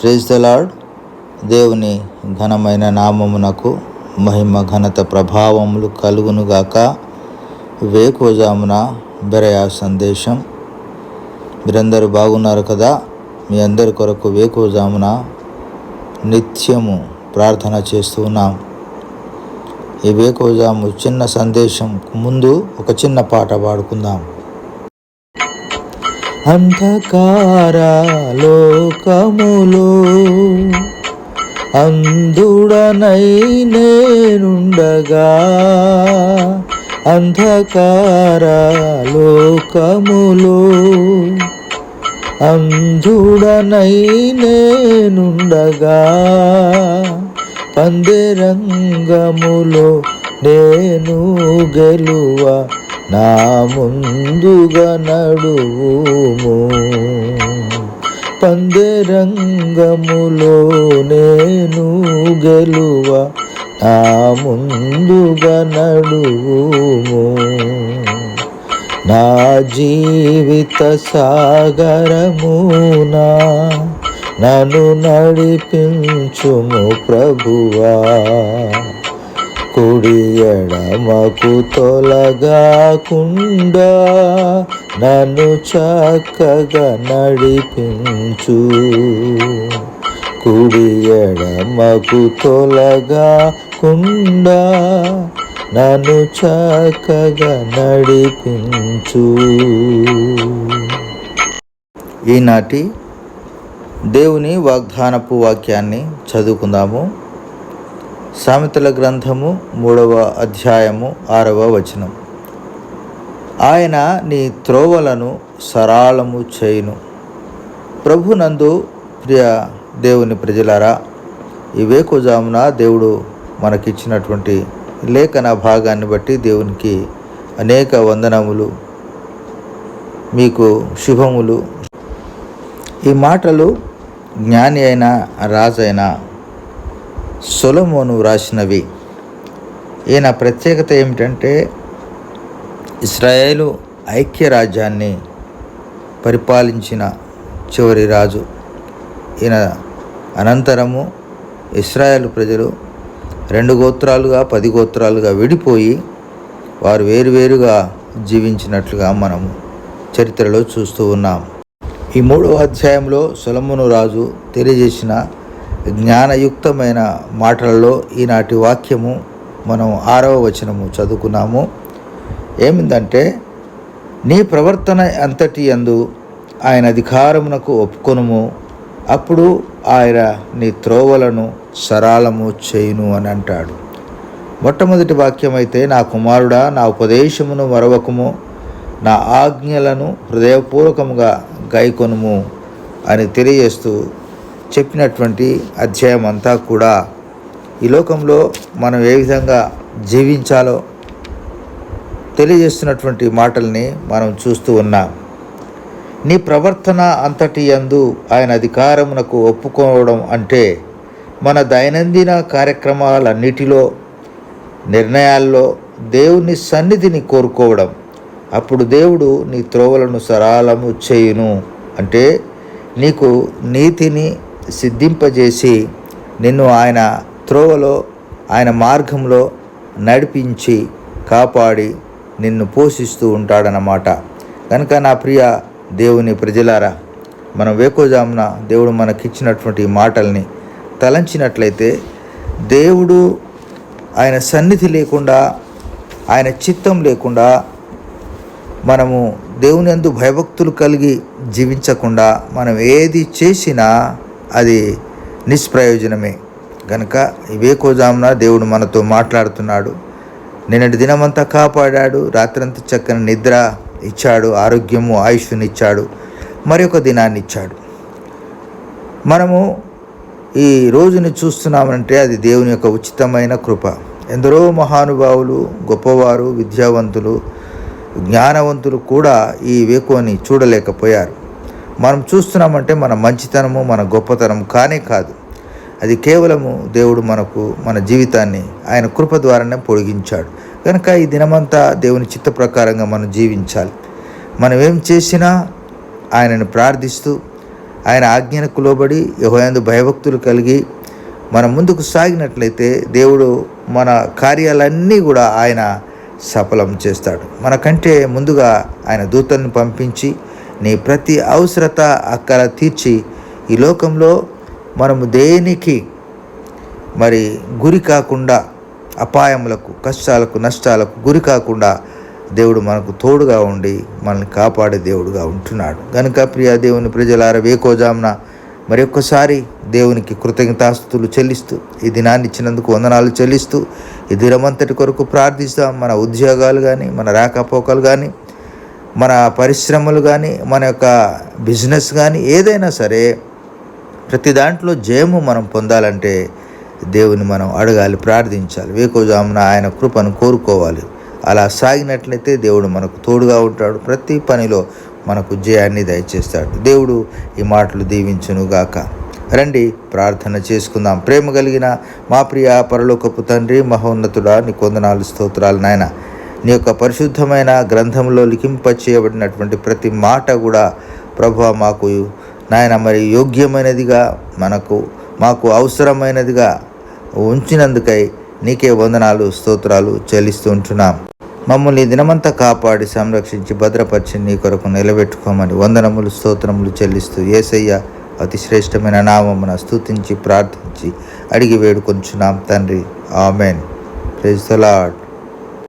Praise the lord దేవుని ఘనమైన నామమునకు మహిమ ఘనత ప్రభావములు కలుగునుగాక. వేకోజామున బెరయా సందేశం. మీరందరూ బాగున్నారు కదా? మీ అందరి కొరకు వేకోజామున నిత్యము ప్రార్థన చేస్తూ ఉన్నాం. ఈ వేకోజాము చిన్న సందేశం ముందు ఒక చిన్న పాట పాడుకుందాం. అంధకార లోకములో అందుడనై నేనుండగా అంధకార లోకములో అంధుడనై నేనుండగా పందిరంగములో నేను గెలువ నా ముందుగా నడువుము. పందిరంగములో నేను గెలువ. నా ముందుగా నడువుము. నా జీవిత సాగరమునా నన్ను నడిపించుము ప్రభువా. కుడి ఎడమకు తొలగాకుండా నన్ను చక్కగా నడిపించు. కుడి ఎడమకు తొలగాకుండా నన్ను చక్కగా నడిపించు. ఈనాటి దేవుని వాగ్దానపు వాక్యాన్ని చదువుకుందాము. సామెతల గ్రంథము మూడవ అధ్యాయము ఆరవ వచనం. ఆయన నీ త్రోవలను సరాళము చేయును. ప్రభునందు ప్రియ దేవుని ప్రజలారా ఈ వేకుజామున దేవుడు మనకిచ్చినటువంటి లేఖన భాగాన్ని బట్టి దేవునికి అనేక వందనములు మీకు శుభములు. ఈ మాటలు జ్ఞాని అయిన రాజైన సొలమోను వ్రాసినవి ఈయన ప్రత్యేకత ఏమిటంటే ఇస్రాయేలు ఐక్యరాజ్యాన్ని పరిపాలించిన చివరి రాజు. ఈయన అనంతరము ఇస్రాయేల్ ప్రజలు రెండు గోత్రాలుగా పది గోత్రాలుగా విడిపోయి వారు వేరువేరుగా జీవించినట్లుగా మనము చరిత్రలో చూస్తూ ఉన్నాం. ఈ మూడవ అధ్యాయంలో సొలమును రాజు తెలియజేసిన జ్ఞానయుక్తమైన మాటలలో ఈనాటి వాక్యము మనం ఆరవ వచనము చదువుకున్నాము. ఏమిందంటే నీ ప్రవర్తన అంతటి అందు ఆయన అధికారమునకు ఒప్పుకొనుము. అప్పుడు ఆయన నీ త్రోవలను సరాలము చేయును అని అంటాడు. మొట్టమొదటి వాక్యం అయితే నా కుమారుడా నా ఉపదేశమును మరవకము. నా ఆజ్ఞలను హృదయపూర్వకముగా గైకొనుము అని తెలియజేస్తూ చెప్పినటువంటి అధ్యాయం అంతా కూడా ఈ లోకంలో మనం ఏ విధంగా జీవించాలో తెలియజేస్తున్నటువంటి మాటల్ని మనం చూస్తూ ఉన్నాం. నీ ప్రవర్తన అంతటి యందు ఆయన అధికారమునకు ఒప్పుకోవడం అంటే మన దైనందిన కార్యక్రమాలన్నిటిలో నిర్ణయాల్లో దేవుని సన్నిధిని కోరుకోవడం. అప్పుడు దేవుడు నీ త్రోవలను సరాలము చేయును. అంటే నీకు నీతిని సిద్ధింపజేసి నిన్ను ఆయన త్రోవలో ఆయన మార్గంలో నడిపించి కాపాడి నిన్ను పోషిస్తూ ఉంటాడనమాట కనుక నా ప్రియ దేవుని ప్రజలారా మనం వేకోజామున దేవుడు మనకిచ్చినటువంటి మాటల్ని తలంచినట్లయితే దేవుడు ఆయన సన్నిధి లేకుండా ఆయన చిత్తం లేకుండా మనము దేవుని అందు భయభక్తులు కలిగి జీవించకుండా మనం ఏది చేసినా అది నిష్ప్రయోజనమే. కనుక వేకోజామున దేవుడు మనతో మాట్లాడుతున్నాడు. నిన్నటి దినమంతా కాపాడాడు. రాత్రంతా చక్కని నిద్ర ఇచ్చాడు. ఆరోగ్యము ఆయుష్నిచ్చాడు మరి ఒక దినాన్ని ఇచ్చాడు. మనము ఈ రోజుని చూస్తున్నామంటే అది దేవుని యొక్క ఉచితమైన కృప. ఎందరో మహానుభావులు గొప్పవారు విద్యావంతులు జ్ఞానవంతులు కూడా ఈ వేకువని చూడలేకపోయారు. మనం చూస్తున్నామంటే మన మంచితనము మన గొప్పతనం కానే కాదు. అది కేవలము దేవుడు మనకు మన జీవితాన్ని ఆయన కృప ద్వారానే పొడిగించాడు. కనుక ఈ దినమంతా దేవుని చిత్త ప్రకారంగా మనం జీవించాలి. మనం ఏం చేసినా ఆయనను ప్రార్థిస్తూ ఆయన ఆజ్ఞలకు లోబడి యహోయందు భయభక్తులు కలిగి మనం ముందుకు సాగినట్లయితే దేవుడు మన కార్యాలన్నీ కూడా ఆయన సఫలం చేస్తాడు. మనకంటే ముందుగా ఆయన దూతలను పంపించి నీ ప్రతి అవసరత అక్కడ తీర్చి ఈ లోకంలో మనము దేనికి మరి గురి కాకుండా అపాయములకు కష్టాలకు నష్టాలకు గురి కాకుండా దేవుడు మనకు తోడుగా ఉండి మనల్ని కాపాడే దేవుడుగా ఉంటున్నాడు. కనుక ప్రియ దేవుని ప్రజలార వేకోజామున మరి ఒక్కసారి దేవునికి కృతజ్ఞతాస్తుతులు చెల్లిస్తూ ఈ దినాన్ని ఇచ్చినందుకు వందనాలు చెల్లిస్తూ ఈ దినమంతటి కొరకు ప్రార్థిస్తాం. మన ఉద్యోగాలు కానీ మన రాకపోకలు కానీ మన పరిశ్రమలు కానీ మన యొక్క బిజినెస్ కానీ ఏదైనా సరే ప్రతి దాంట్లో జయము మనం పొందాలంటే దేవుని మనం అడగాలి ప్రార్థించాలి. వేకోజామున ఆయన కృపను కోరుకోవాలి. అలా సాగినట్లయితే దేవుడు మనకు తోడుగా ఉంటాడు. ప్రతి పనిలో మనకు జయాన్ని దయచేస్తాడు. దేవుడు ఈ మాటలు దీవించునుగాక రండి ప్రార్థన చేసుకుందాం. ప్రేమ కలిగిన మా ప్రియ పరలోకపు తండ్రి మహోన్నతుడా నీ కొందనాలు స్తోత్రాలు నాయన. నీ యొక్క పరిశుద్ధమైన గ్రంథంలో లిఖింప చేయబడినటువంటి ప్రతి మాట కూడా ప్రభు మాకు నాయన మరి యోగ్యమైనదిగా మనకు మాకు అవసరమైనదిగా ఉంచినందుకై నీకే వందనాలు స్తోత్రాలు చెల్లిస్తూ ఉంటున్నాం. మమ్మల్ని దినమంతా కాపాడి సంరక్షించి భద్రపరిచి నీ కొరకు నిలబెట్టుకోమని వందనములు స్తోత్రములు చెల్లిస్తూ ఏసయ్య అతి శ్రేష్టమైన నామమున స్తుతించి ప్రార్థించి అడిగి వేడుకొంచున్నాం తండ్రి. ఆమెన్. Praise the lord